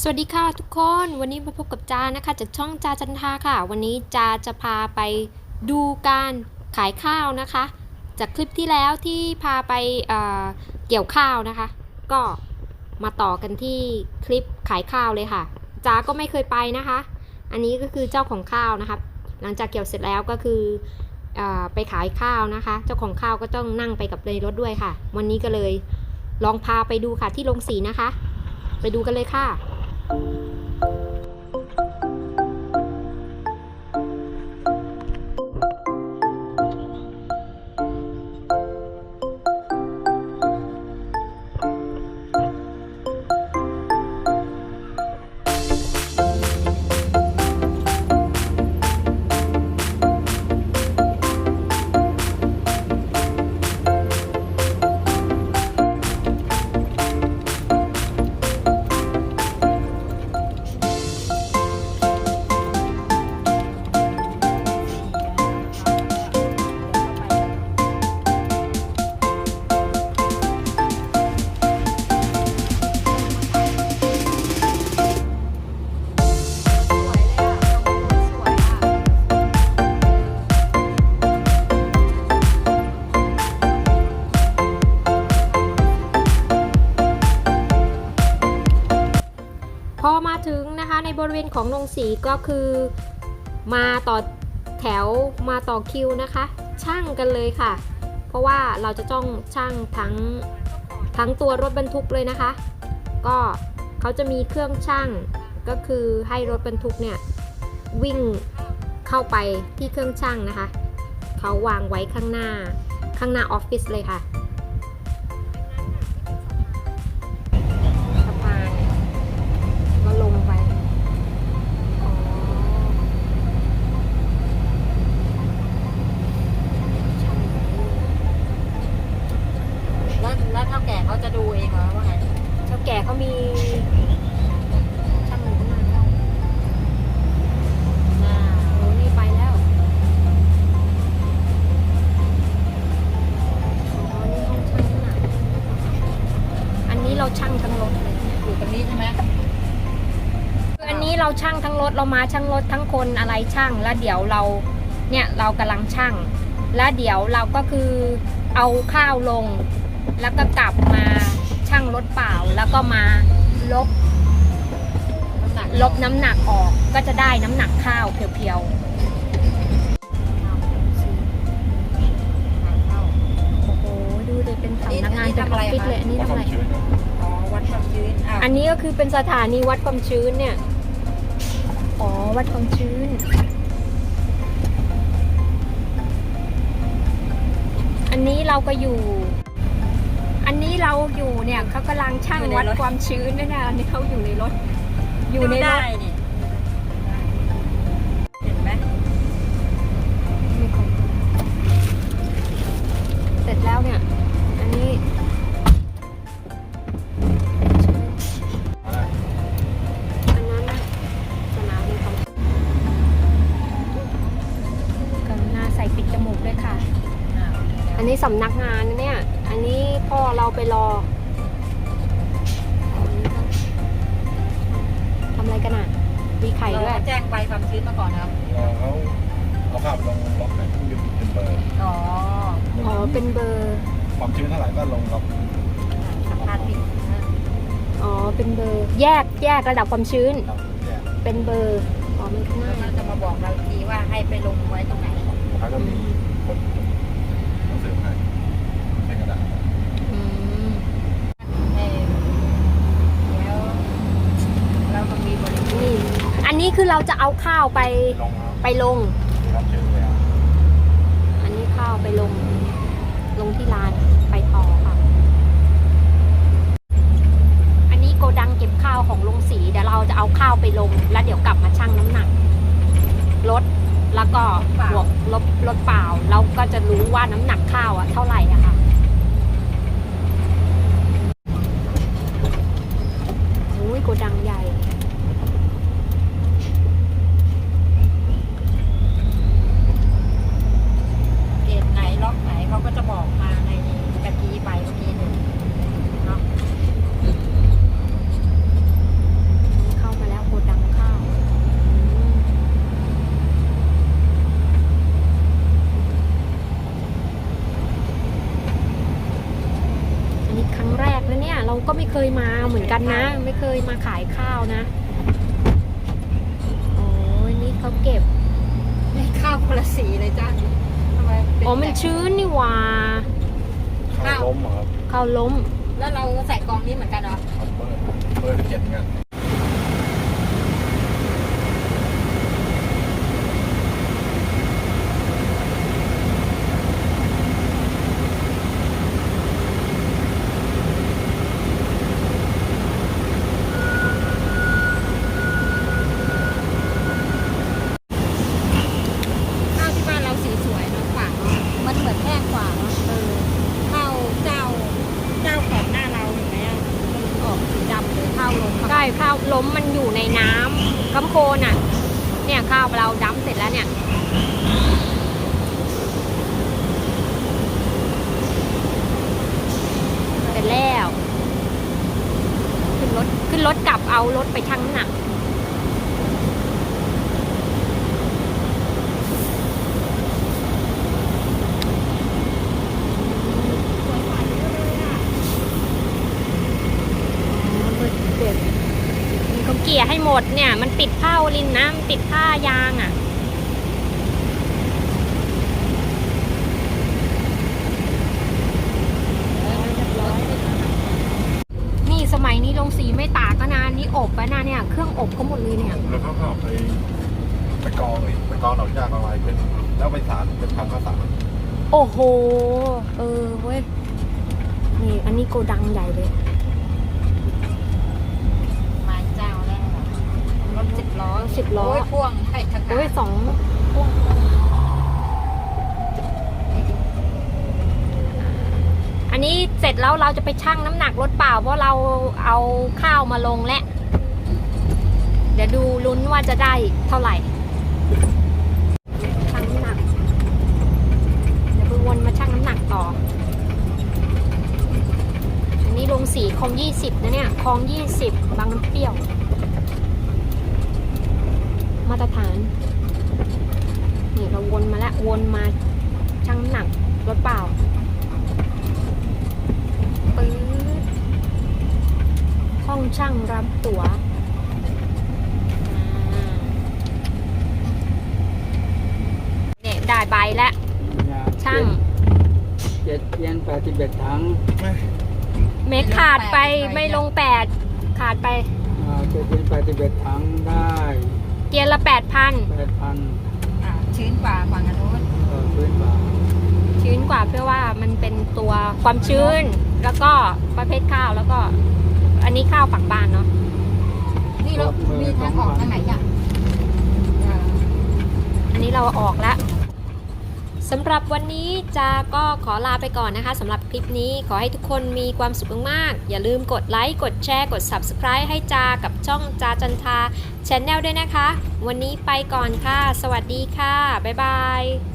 สวัสดีค่ะทุกคนวันนี้มาพบกับจานะคะจากช่องจาจันทาค่ะ วันนี้จาจะพาไปดูการขายข้าวนะคะ จากคลิปที่แล้วที่พาไปเเกี่ยวข้าวนะคะ ก็มาต่อกันที่คลิปขายข้าวเลยค่ะจาก็ไม่เคยไปนะคะ อันนี้ก็คือเจ้าของข้าวนะคะหลังจากเกี่ยวเสร็จแล้วก็คืออไปขายข้าวนะคะ เจ้าของข้าวก็ต้องนั่งไปกับในรถด้วยค่ะ วันนี้ก็เลยลองพาไปดูค่ะที่โรงสีนะคะ ไปดูกันเลยค่ะ พ เวณของโรงสีก็คือ มาต่อแถวมาต่อคิวนะคะ ช่างกันเลยค่ะ เพราะว่าเราจะต้องช่างทั้งทั้งตัวรถบรรทุกเลยนะคะ ก็เขาจะมีเครื่องช่างก็คือให้รถบรรทุกเนี่ยวิ่งเข้าไปที่เครื่องช่างนะคะ เขาวางไว้ข้างหน้าข้างหน้าออฟฟิศเลยค่ะ จะดูเองเหรอว่าไงเท่าแก่เขามีช่างอยู่ข้างหน้าแล้วอ่าโอ้นี่ไปแล้วอ๋อนี่ห้องช่างข้างหน้าอันนี้เราช่างทั้งรถเลยอยู่ตรงนี้ใช่ไหมคืออันนี้เราช่างทั้งรถเรามาช่างรถทั้งคนอะไรช่างแล้วเดี๋ยวเราเนี่ยเรากำลังช่าง แล้วเดี๋ยวเราก็คือเอาข้าวลง แล้วก็กลับมาช่างรถเปล่า แล้วก็มาลบลบน้ำหนักออกก็จะได้น้ำหนักข้าวเพียวๆ โอ้โห ดูเลยเป็นสำนักงานเป็นออฟฟิศเลย อันนี้ทำอะไร อ๋อ วัดความชื้นอันนี้ก็คือเป็นสถานีวัดความชื้นเนี่ย อ๋อ วัดความชื้น อันนี้เราก็อยู่ อันนี้เราอยู่เนี่ยเขากำลังช่างวัดความชื้นด้วยนะอันนี้เขาอยู่ในรถ อยู่ในรได้ถนี่เห็นไหมเสร็จแล้วเนี่ย อันนี้ อันนั้นนะสนามมีความกรุณาใส่ปิดจมูกด้วยค่ะอ้าวอันนี้สำนักงานนะเนี่ยอัน นี้พ่อเราไปรอทำอะไรกันอะ มีไข่ด้วยเราแจ้งใบความชื้นมาก่อนนะครับเขาเอาข้าวไปลงล็อกไหนที่เป็นเป็นเบอร์อ๋อ อ๋อ เป็นเบอร์ ความชื้นเท่าไหร่ก็ลงล็อกสัมภาษณ์ผิดนะอ๋อ เป็นเบอร์ แยกแยกระดับความชื้นครับเนี่ยเป็นเบอร์ อ๋อ มันข้างหแล้วน้ามันจะมาบอกเราอีกทีว่าให้ไปลงไว้ตรงไหน เขาก็มีคนหนังสือให้เป็นกระดาษ อืม เออแล้วเราก็มีบริษัท นี่ อันนี้ คือเราจะเอาข้าวไปลงแล้วไปลงมีความชื้นแล้วอันนี้ข้าวไปลง ลงที่ร้านไปต่อค่ะ อันนี้โกดังเก็บข้าวของลงสีเดี๋ยวเราจะเอาข้าวไปลง แล้วเดี๋ยวกลับมาชั่งน้ำหนักลดแล้วก็บวกลบลดเปล่าเราก็จะรู้ว่าน้ำหนักข้าวอะเท่าไหร่อะค่ะโอ้ยโกดังใหญ่ เขาก็จะบอกมาในตะกี้ไปตะกี้หนึ่งเนาะข้ามาแล้วกดังข้าวอันนี้ครั้งแรกนะเนี่ย เราก็ไม่เคยมาเหมือนกันนะ ไม่เคยมาขายข้าวนะโอ้ยนี่เขาเก็บได้ข้าวคนละสีเลยจ้า อ๋อมันแบบชื้นนี่หว่าข้าวล้มเหรอครับข้าวล้ม แล้วเราใส่กองนี้เหมือนกันเหรอเอาเปิดเปิดเจ็ดเหมือนกัน ข้าวที่บ้านเราสีสวยเนาะฝางเนาะมันเหมือนแห้งกว่าเนาะเออข้าวเจ้าเจ้าก่อนหน้าเราเห็นไหมอะมันออกสีดำเลยข้าวลง ใช่ข้าวล้มมันอยู่ในน้ำกำโคนอะ เนี่ยข้าวเราดำเสร็จแล้วเนี่ยเสร็จแล้ว ขึ้นรถขึ้นรถกลับเอารถไปชั่งน้ำหนัก เด็ด เขาเกลี่ยให้หมดเนี่ย มันติดผ้าโอลินนะมันติดผ้ายางอะ นี่สมัยนี้ลงสีไม่ตากก็นานนี่อบแล้วนะเนี่ย เครื่องอบก็หมดเลยเนี่ย แล้วเขาก็เอาไปไปกองอีกไปกองดอกยางเอาไว้เป็นแล้วไปสารเป็นทำข้าวสารโอ้โห เออเว้ย นี่อันนี้โกดังใหญ่เลย มาเจ้าแล้วรถ สิบล้อสิบล้อโอ้ยพ่วงให้ทางโอ้ยสองพวงอันนี้เสร็จแล้วเราจะไปชั่งน้ำหนักรถเปล่า เพราะเราเอาข้าวมาลงและ เดี๋ยวดูลุ้นว่าจะได้เท่าไหร่ชั่งน้ำหนัก เดี๋ยวไปวนมาชั่งน้ำหนักต่อ อันนี้ลงสีคลองยี่สิบนะเนี่ยคลองยี่สิบบางน้ำเปรี้ยว มาตรฐาน นี่เราวนมาแล้ว วนมาชั่งน้ำหนักรถเปล่าปื๊ดห้องช่างรับตั๋วอ่าเนี่ยได้ใบแล้ว ช่างเจ็ดเย็นแปดสิบเอ็ดถังเม็ดขาดไปไม่ลงแปดขาดไปอ่าเจ็ดเย็นแปดสิบเอ็ดถังได้เกียร์ละแปดพันแปดพันอ่าชื้นกว่าฝั่งอันนู้นเออพื้นบาทชื้นกว่าเพื่อว่ามันเป็นตัวความชื้น แล้วก็ประเภทข้าวแล้วก็ อันนี้ข้าวฝักบานเนาะนี่เรามีทางออกทางไหนอะอ่าอันนี้เราออกแล้ว สำหรับวันนี้จาก็ขอลาไปก่อนนะคะสำหรับคลิปนี้ขอให้ทุกคนมีความสุขมากๆ อย่าลืมกดไลค์กดแชร์กด Subscribe ให้จากับช่องจาจันทาชแนลด้วยนะคะ วันนี้ไปก่อนค่ะ สวัสดีค่ะ บ๊ายบาย